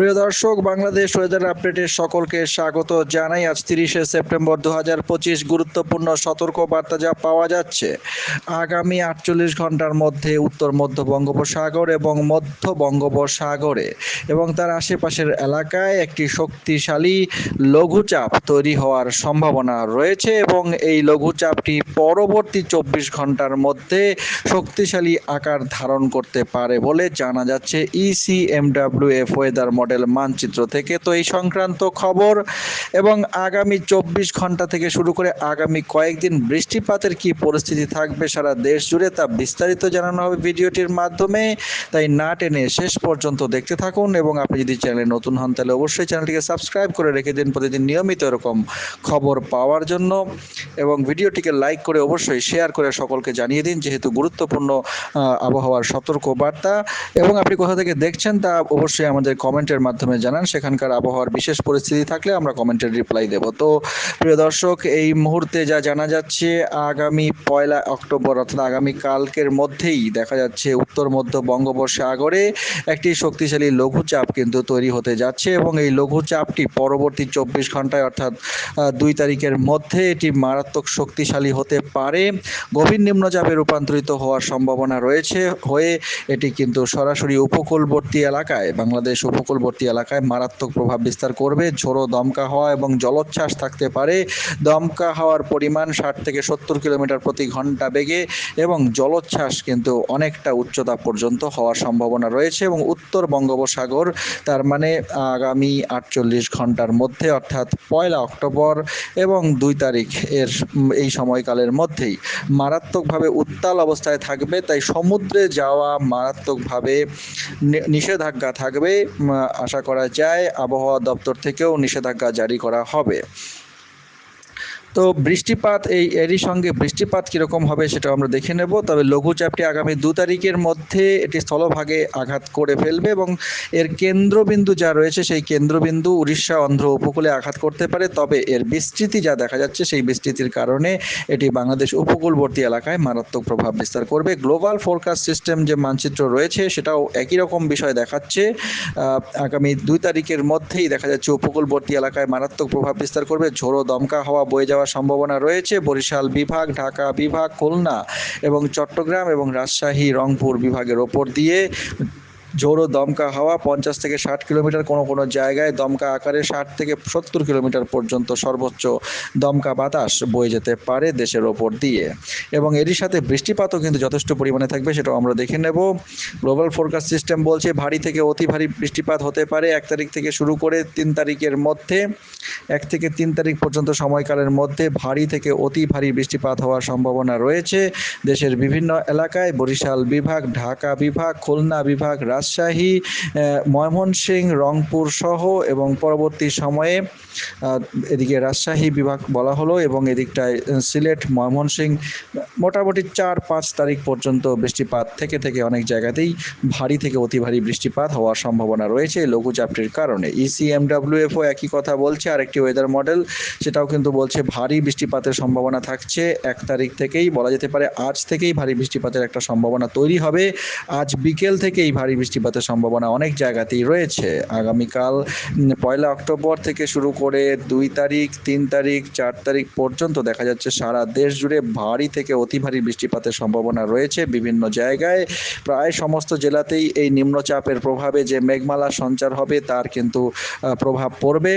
প্রিয় দর্শক, বাংলাদেশ ওয়েদার আপডেটে সকলকে স্বাগত জানাই। আজ তিরিশে সেপ্টেম্বর দু হাজার পঁচিশ গুরুত্বপূর্ণ সতর্ক বার্তা যা পাওয়া যাচ্ছে। আগামী আটচল্লিশ ঘণ্টার মধ্যে উত্তর মধ্য বঙ্গোপসাগর এবং মধ্য বঙ্গোপসাগরে এবং তার আশেপাশের এলাকায় একটি শক্তিশালী লঘুচাপ তৈরি হওয়ার সম্ভাবনা রয়েছে এবং এই লঘুচাপটি পরবর্তী চব্বিশ ঘণ্টার মধ্যে শক্তিশালী আকার ধারণ করতে পারে বলে জানা যাচ্ছে E ইসিএমডাব্লিউএফ ওয়েদার মডেল। মানচিত্র থেকে। তো এই সংক্রান্ত খবর এবং আগামী চব্বিশ ঘণ্টা থেকে শুরু করে আগামী কয়েকদিন বৃষ্টিপাতের কি পরিস্থিতি থাকবে সারা দেশ জুড়ে তা বিস্তারিত জানানো হবে ভিডিওটির মাধ্যমে। তাই না টেনে শেষ পর্যন্ত দেখতে থাকুন এবং আপনি যদি চ্যানেলে নতুন হন তাহলে অবশ্যই চ্যানেলটিকে সাবস্ক্রাইব করে রেখে দিন প্রতিদিন নিয়মিত এরকম খবর পাওয়ার জন্য। এবং ভিডিওটিকে লাইক করে অবশ্যই শেয়ার করে সকলকে জানিয়ে দিন, যেহেতু গুরুত্বপূর্ণ আবহাওয়ার সতর্ক বার্তা এবং আপনি কোথা থেকে দেখছেন তা অবশ্যই আমাদের কমেন্টের মাধ্যমে জানান, সেখানকার আবহাওয়ার বিশেষ পরিস্থিতি থাকলে আমরা কমেন্টের রিপ্লাই দেব। তো প্রিয় দর্শক, এই মুহূর্তে যা জানা যাচ্ছে, আগামী পয়লা অক্টোবর অর্থাৎ আগামী কালকের মধ্যেই দেখা যাচ্ছে উত্তর, মধ্য বঙ্গোপসাগরে একটি শক্তিশালী লঘুচাপ কিন্তু তৈরি হতে যাচ্ছে এবং এই লঘুচাপটি পরবর্তী চব্বিশ ঘন্টায় অর্থাৎ দুই তারিখের মধ্যে এটি মারাত্মক শক্তিশালী হতে পারে। গভীর নিম্নচাপে রূপান্তরিত হওয়ার সম্ভাবনা রয়েছে হয়ে এটি কিন্তু সরাসরি উপকূলবর্তী এলাকায় বাংলাদেশ উপকূলবর্তী এলাকায় মারাত্মক প্রভাব বিস্তার করবে। ঝোড়ো দমকা হওয়া এবং জলোচ্ছ্বাস থাকতে পারে। দমকা হওয়ার পরিমাণ ষাট থেকে সত্তর কিলোমিটার প্রতি ঘণ্টা বেগে এবং জলোচ্ছ্বাস কিন্তু অনেকটা উচ্চতা পর্যন্ত হওয়ার সম্ভাবনা রয়েছে এবং উত্তর বঙ্গোপসাগর, তার মানে আগামী আটচল্লিশ ঘণ্টার মধ্যে অর্থাৎ পয়লা অক্টোবর এবং দুই তারিখ এর এই সময়কালের মধ্যেই মারাত্মকভাবে উত্তাল অবস্থায় থাকবে। তাই সমুদ্রে যাওয়া মারাত্মকভাবে নিষেধাজ্ঞা থাকবে। আশা করা যায় আবহাওয়া দপ্তর থেকেও নিষেধাজ্ঞা জারি করা হবে। তো বৃষ্টিপাত, এই এরই সঙ্গে বৃষ্টিপাত কীরকম হবে সেটা আমরা দেখে নেব। তবে লঘুচাপটি আগামী দু তারিখের মধ্যে এটি স্থলভাগে আঘাত করে ফেলবে এবং এর কেন্দ্রবিন্দু যা রয়েছে সেই কেন্দ্রবিন্দু উড়িষ্যা, অন্ধ্র উপকূলে আঘাত করতে পারে। তবে এর বিস্তৃতি যা দেখা যাচ্ছে সেই বিস্তৃতির কারণে এটি বাংলাদেশ উপকূলবর্তী এলাকায় মারাত্মক প্রভাব বিস্তার করবে। গ্লোবাল ফোরকাস্ট সিস্টেম যে মানচিত্র রয়েছে সেটাও একই রকম বিষয় দেখাচ্ছে। আগামী দুই তারিখের মধ্যেই দেখা যাচ্ছে উপকূলবর্তী এলাকায় মারাত্মক প্রভাব বিস্তার করবে। ঝোড়ো দমকা হাওয়া বয়ে যাওয়ার সম্ভাবনা রয়েছে। বরিশাল বিভাগ, ঢাকা বিভাগ, খুলনা এবং চট্টগ্রাম এবং রাজশাহী, রংপুর বিভাগের ওপর দিয়ে জোরো দমকা হাওয়া পঞ্চাশ থেকে ষাট কিলোমিটার কোনো কোনো জায়গায় দমকা আকারে ষাট থেকে সত্তর কিলোমিটার পর্যন্ত সর্বোচ্চ দমকা বাতাস বয়ে যেতে পারে দেশের ওপর দিয়ে। এবং এরই সাথে বৃষ্টিপাতও কিন্তু যথেষ্ট পরিমাণে থাকবে, সেটাও আমরা দেখে নেব। গ্লোবাল ফোরকাস্ট সিস্টেম বলছে, ভারী থেকে অতি ভারী বৃষ্টিপাত হতে পারে এক তারিখ থেকে শুরু করে তিন তারিখের মধ্যে। এক থেকে তিন তারিখ পর্যন্ত সময়কালের মধ্যে ভারী থেকে অতি ভারী বৃষ্টিপাত হওয়ার সম্ভাবনা রয়েছে। দেশের বিভিন্ন এলাকায় বরিশাল বিভাগ, ঢাকা বিভাগ, খুলনা বিভাগ রাজশাহী ময়মনসিংহ রংপুর সহ এবং পরবর্তী সময়ে এদিকে রাজশাহী বিভাগ বলা হলো এবং এদিকটায় সিলেট ময়মনসিংহ মোটামুটি চার পাঁচ তারিখ পর্যন্ত বৃষ্টিপাত থেকে থেকে অনেক জায়গাতেই ভারী থেকে অতি ভারী বৃষ্টিপাত হওয়ার সম্ভাবনা রয়েছে লঘুচাপটির কারণে। E ইসিএমডাব্লিউএফও একই কথা বলছে আর একটি ওয়েদার মডেল সেটাও কিন্তু বলছে ভারী বৃষ্টিপাতের সম্ভাবনা থাকছে। এক তারিখ থেকেই বলা যেতে পারে, আজ থেকেই ভারী বৃষ্টিপাতের একটা সম্ভাবনা তৈরি হবে। আজ বিকেল থেকেই ভারী বৃষ্টিপাতের সম্ভাবনা অনেক জায়গাতেই রয়েছে। আগামীকাল পয়লা অক্টোবর থেকে শুরু করে দুই তারিখ, তিন তারিখ, চার তারিখ পর্যন্ত দেখা যাচ্ছে সারা দেশ জুড়ে ভারী থেকে অতি ভারী বৃষ্টিপাতের সম্ভাবনা রয়েছে বিভিন্ন জায়গায়। প্রায় সমস্ত জেলাতেই এই নিম্নচাপের প্রভাবে যে মেঘমালা সঞ্চার হবে তার কিন্তু প্রভাব পড়বে।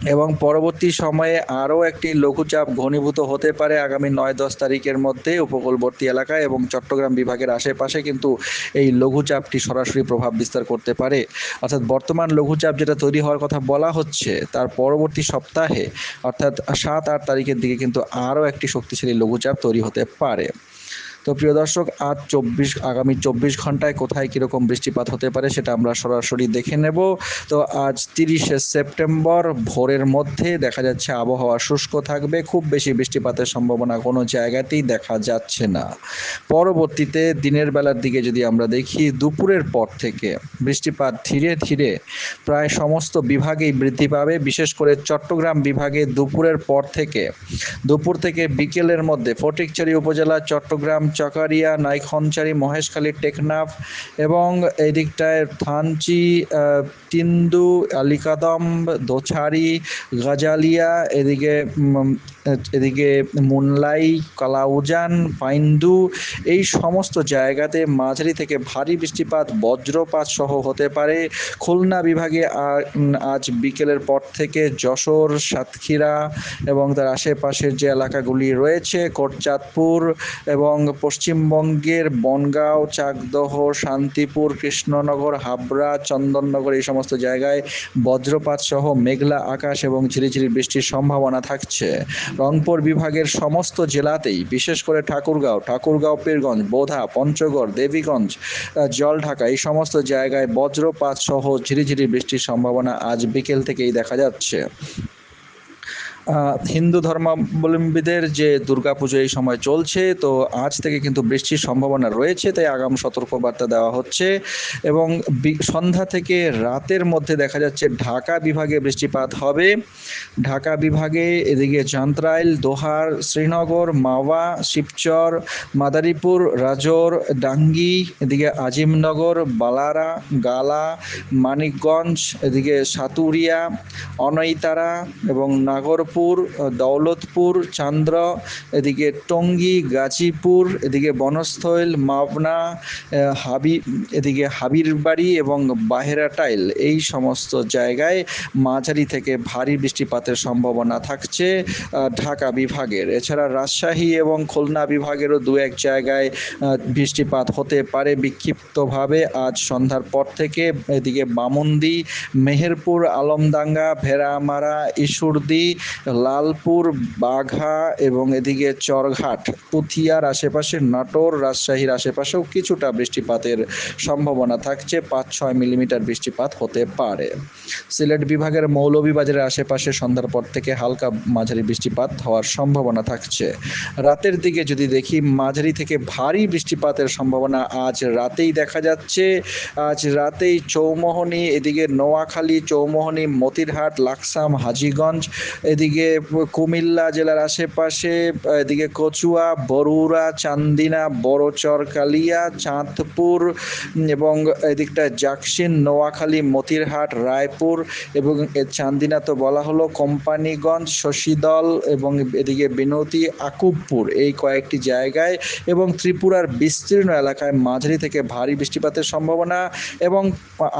এবং পরবর্তী সময়ে আরও একটি লঘুচাপ ঘনীভূত হতে পারে আগামী নয় দশ তারিখের মধ্যে উপকূলবর্তী এলাকায় এবং চট্টগ্রাম বিভাগের আশেপাশে কিন্তু এই লঘুচাপটি সরাসরি প্রভাব বিস্তার করতে পারে। অর্থাৎ বর্তমান লঘুচাপ যেটা তৈরি হওয়ার কথা বলা হচ্ছে, তার পরবর্তী সপ্তাহে, অর্থাৎ সাত আট তারিখের দিকে কিন্তু আরও একটি শক্তিশালী লঘুচাপ তৈরি হতে পারে। তো প্রিয় দর্শক, আজ চব্বিশ, আগামী চব্বিশ ঘন্টায় কোথায় কীরকম বৃষ্টিপাত হতে পারে সেটা আমরা সরাসরি দেখে নেব। তো আজ তিরিশে সেপ্টেম্বর, ভোরের মধ্যে দেখা যাচ্ছে আবহাওয়া শুষ্ক থাকবে, খুব বেশি বৃষ্টিপাতের সম্ভাবনা কোনো জায়গাতেই দেখা যাচ্ছে না। পরবর্তীতে দিনের বেলার দিকে যদি আমরা দেখি, দুপুরের পর থেকে বৃষ্টিপাত ধীরে ধীরে প্রায় সমস্ত বিভাগেই বৃদ্ধি পাবে। বিশেষ করে চট্টগ্রাম বিভাগে দুপুরের পর থেকে, দুপুর থেকে বিকেলের মধ্যে ফটিকছড়ি উপজেলা, চট্টগ্রাম চকারিয়া নাইখনচারি, মহেশখালী, টেকনাফ এবং এদিকটায় দিকটায় থানচি তিন্দু আলিকাদম দোছারি গাজালিয়া, এদিকে এদিকে মুনলাই, কালাউজান পাইন্দু এই সমস্ত জায়গাতে মাঝারি থেকে ভারী বৃষ্টিপাত, বজ্রপাত সহ হতে পারে। খুলনা বিভাগে আজ বিকেলের পর থেকে যশোর, সাতক্ষীরা এবং তার আশেপাশের যে এলাকাগুলি রয়েছে, কোটচাঁদপুর এবং পশ্চিমবঙ্গের বনগাঁও চাকদহ শান্তিপুর কৃষ্ণনগর হাবড়া চন্দননগর এই সমস্ত জায়গায় বজ্রপাত সহ মেঘলা আকাশ এবং ঝিরিঝিরি বৃষ্টির সম্ভাবনা থাকছে। রংপুর বিভাগের সমস্ত জেলাতেই বিশেষ করে ঠাকুরগাঁও ঠাকুরগাঁও পীরগঞ্জ বোধা পঞ্চগড় দেবীগঞ্জ আহ, জলঢাকা এই সমস্ত জায়গায় বজ্রপাত সহ ঝিরিঝিরি বৃষ্টির সম্ভাবনা আজ বিকেল থেকেই দেখা যাচ্ছে। হিন্দু ধর্মাবলম্বীদের যে দুর্গাপুজো এই সময় চলছে, তো আজ থেকে কিন্তু বৃষ্টির সম্ভাবনা রয়েছে, তাই আগাম সতর্কবার্তা দেওয়া হচ্ছে। এবং সন্ধ্যা থেকে রাতের মধ্যে দেখা যাচ্ছে ঢাকা বিভাগে বৃষ্টিপাত হবে। ঢাকা বিভাগে এদিকে চান্দ্রাইল দোহার, শ্রীনগর, মাওয়া, শিবচর, মাদারীপুর, রাজোর, ডাঙ্গি, এদিকে আজিমনগর, বালারা, গালা, মানিকগঞ্জ, এদিকে সাতুরিয়া অনৈতারা এবং নাগরপুর দৌলতপুর, চান্দ্র, এদিকে টঙ্গী, গাজীপুর, এদিকে বনস্থল, মাবনা হাবি, এদিকে হাবিরবাড়ি এবং বাহেরাটাইল এই সমস্ত জায়গায় মাঝারি থেকে ভারী বৃষ্টিপাতের সম্ভাবনা থাকছে ঢাকা বিভাগের। এছাড়া রাজশাহী এবং খুলনা বিভাগেরও দু এক জায়গায় বৃষ্টিপাত হতে পারে বিক্ষিপ্তভাবে। আজ সন্ধ্যার পর থেকে এদিকে বামুন্দি, মেহেরপুর, আলমডাঙ্গা, ভেড়ামারা ইসুরদি লালপুর, বাঘা এবং এদিকে চরঘাট। পুথিয়ার আশেপাশে নাটোর, রাজশাহীর আশেপাশেও কিছুটা বৃষ্টিপাতের সম্ভাবনা থাকছে। পাঁচ ছয় মিলিমিটার বৃষ্টিপাত হতে পারে। সিলেট বিভাগের মৌলভীবাজারের আশেপাশে সন্ধ্যার পর থেকে হালকা মাঝারি বৃষ্টিপাত হওয়ার সম্ভাবনা থাকছে। রাতের দিকে যদি দেখি, মাঝারি থেকে ভারী বৃষ্টিপাতের সম্ভাবনা আজ রাতেই দেখা যাচ্ছে। আজ রাতেই চৌমোহনী, এদিকে নোয়াখালী, চৌমোহনী, মতিরহাট, লাকসাম, হাজিগঞ্জ, এদিকে কুমিল্লা জেলার আশেপাশে, এদিকে কচুয়া, বরুড়া, চান্দিনা বড়চর কালিয়া চাঁদপুর এবং এদিকটা জাকসিন, নোয়াখালী, মতিরহাট, রায়পুর এবং চান্দিনা তো বলা হলো কোম্পানিগঞ্জ, শশীদল এবং এদিকে বিনতি, আকুবপুর এই কয়েকটি জায়গায় এবং ত্রিপুরার বিস্তীর্ণ এলাকায় মাঝারি থেকে ভারী বৃষ্টিপাতের সম্ভাবনা এবং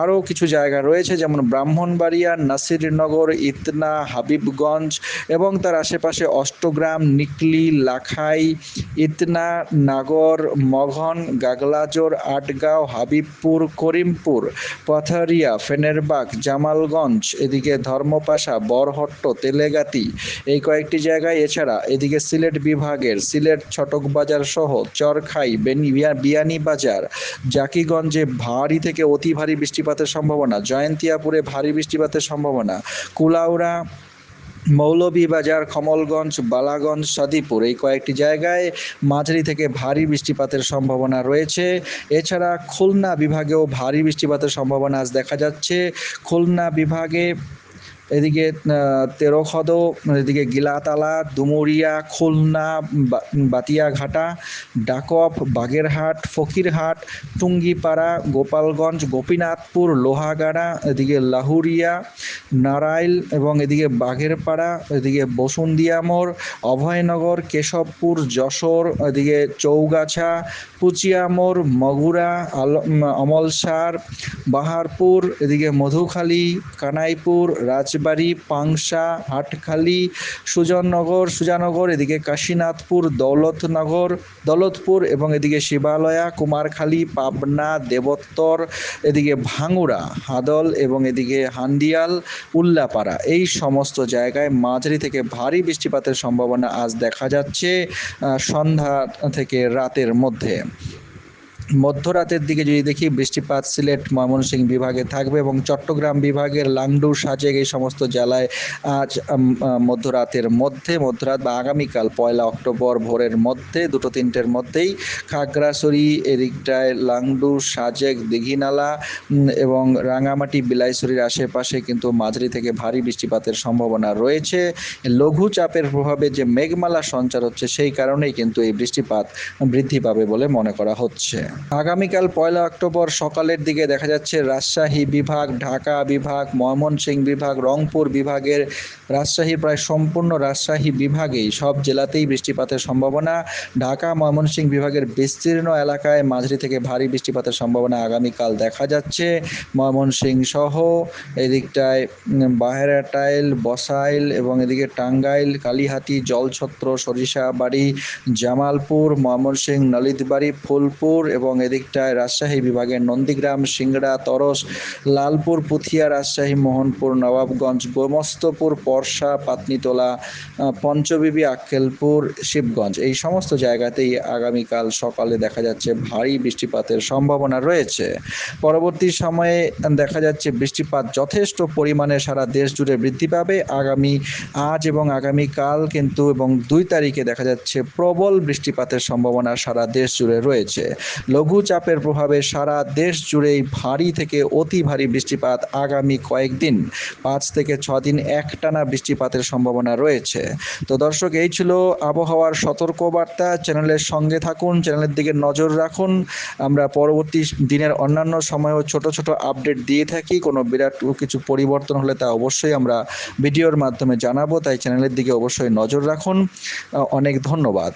আরও কিছু জায়গা রয়েছে যেমন ব্রাহ্মণবাড়িয়া, নাসিরনগর, ইতনা, হাবিবগঞ্জ এবং তার আশেপাশে অষ্টগ্রাম, নিকলি, লাখাই, ইতনা, নাগর, মঘন, গাগলাজোর, আটগাঁও, হাবিবপুর, করিমপুর, পাথারিয়া, ফেনেরবাগ, জামালগঞ্জ, এদিকে ধর্মপাশা, বরহট্ট, তেলেগাতি এই কয়েকটি জায়গায়। এছাড়া এদিকে সিলেট বিভাগের সিলেট ছটকবাজার সহ চরখাই বিয়ানীবাজার, জাকিগঞ্জে ভারী থেকে অতি ভারী বৃষ্টিপাতের সম্ভাবনা, জয়ন্তিয়াপুরে ভারী বৃষ্টিপাতের সম্ভাবনা, কুলাউড়া মৌলভীবাজার, কমলগঞ্জ, বালাগঞ্জ, সাদিপুর এই কয়েকটি জায়গায় মাঝারি থেকে ভারী বৃষ্টিপাতের সম্ভাবনা রয়েছে। এছাড়া খুলনা বিভাগেও ভারী বৃষ্টিপাতের সম্ভাবনা আজ দেখা যাচ্ছে। খুলনা বিভাগে এদিকে তেরোখদ, এদিকে গিলাতালা, ডুমুরিয়া, খুলনা বাতিয়াঘাটা ডাকপ বাগেরহাট, ফকিরহাট, টুঙ্গিপাড়া, গোপালগঞ্জ, গোপীনাথপুর, লোহাগাড়া, এদিকে লাহুরিয়া, নারাইল এবং এদিকে বাঘেরপাড়া এদিকে বসুন্দিয়া মোড়, অভয়নগর, কেশবপুর, যশোর, এদিকে চৌগাছা পুচিয়ামোড় মগুরা, আল- অমলসার, বাহারপুর, এদিকে মধুখালী, কানাইপুর রাজবাড়ি পাংশা, হাটখালি সুজননগর সুজানগর, এদিকে কাশীনাথপুর, দৌলতনগর, দৌলতপুর এবং এদিকে শিবালয়া, কুমারখালী, পাবনা, দেবোত্তর, এদিকে ভাঙুরা হাদল এবং এদিকে হান্দিয়াল উল্লাপাড়া। এই সমস্ত জায়গায় মাঝারি থেকে ভারী বৃষ্টিপাতের সম্ভাবনা আজ দেখা যাচ্ছে সন্ধ্যা থেকে রাতের মধ্যে। মধ্যরাতের দিকে যদি দেখি, বৃষ্টিপাত সিলেট ময়মনসিংহ বিভাগে থাকবে এবং চট্টগ্রাম বিভাগের লাংডু সাজেক এই সমস্ত জেলায় আজ মধ্যরাতের মধ্যে, মধ্যরাত বা আগামীকাল পয়লা অক্টোবর ভোরের মধ্যে, দুটো তিনটের মধ্যেই খাগড়াছড়ি, এদিকটায় লাংডু সাজেক, দিঘিনালা এবং রাঙামাটি, বিলাইছড়ির আশেপাশে কিন্তু মাঝারি থেকে ভারী বৃষ্টিপাতের সম্ভাবনা রয়েছে। লঘু চাপের প্রভাবে যে মেঘমালা সঞ্চার হচ্ছে, সেই কারণেই কিন্তু এই বৃষ্টিপাত বৃদ্ধি পাবে বলে মনে করা হচ্ছে। আগামীকাল পয়লা অক্টোবর সকালের দিকে দেখা যাচ্ছে রাজশাহী বিভাগ, ঢাকা বিভাগ, ময়মনসিংহ বিভাগ, রংপুর বিভাগের রাজশাহী প্রায় সম্পূর্ণ রাজশাহী বিভাগেই সব জেলাতেই বৃষ্টিপাতের সম্ভাবনা। ঢাকা, ময়মনসিংহ বিভাগের বিস্তীর্ণ এলাকায় মাঝারি থেকে ভারী বৃষ্টিপাতের সম্ভাবনা আগামীকাল দেখা যাচ্ছে। ময়মনসিংহ সহ এদিকটায় বাহেরাটাইল বসাইল এবং এদিকে টাঙ্গাইল, কালীহাতি, জলছত্র, সরিষাবাড়ি, জামালপুর, ময়মনসিংহ, নলিতবাড়ি, ফুলপুর এবং এদিকটায় রাজশাহী বিভাগের নন্দীগ্রাম, সিংড়া, তরস, লালপুর, পুথিয়া, রাজশাহী, মোহনপুর, নবাবগঞ্জ, গোমস্তপুর, পরশা, পাতনিতলা পঞ্চবিবি, আক্কেলপুর, শিবগঞ্জ। এই সমস্ত জায়গাতেই আগামীকাল সকালে দেখা যাচ্ছে ভারী বৃষ্টিপাতের সম্ভাবনা রয়েছে। পরবর্তী সময়ে দেখা যাচ্ছে বৃষ্টিপাত যথেষ্ট পরিমাণে সারা দেশ জুড়ে বৃদ্ধি পাবে। আগামী আজ এবং আগামীকাল কিন্তু এবং দুই তারিখে দেখা যাচ্ছে প্রবল বৃষ্টিপাতের সম্ভাবনা সারা দেশ জুড়ে রয়েছে। লঘু চাপের প্রভাবে সারা দেশ জুড়েই ভারী থেকে অতি ভারী বৃষ্টিপাত আগামী কয়েকদিন, পাঁচ থেকে ছ দিন একটানা বৃষ্টিপাতের সম্ভাবনা রয়েছে। তো দর্শক, এই ছিল আবহাওয়ার সতর্কবার্তা। চ্যানেলের সঙ্গে থাকুন, চ্যানেলের দিকে নজর রাখুন। আমরা পরবর্তী দিনের অন্যান্য সময়ও ছোট ছোট আপডেট দিয়ে থাকি। কোনো বিরাট কিছু পরিবর্তন হলে তা অবশ্যই আমরা ভিডিওর মাধ্যমে জানাব। তাই চ্যানেলের দিকে অবশ্যই নজর রাখুন। অনেক ধন্যবাদ।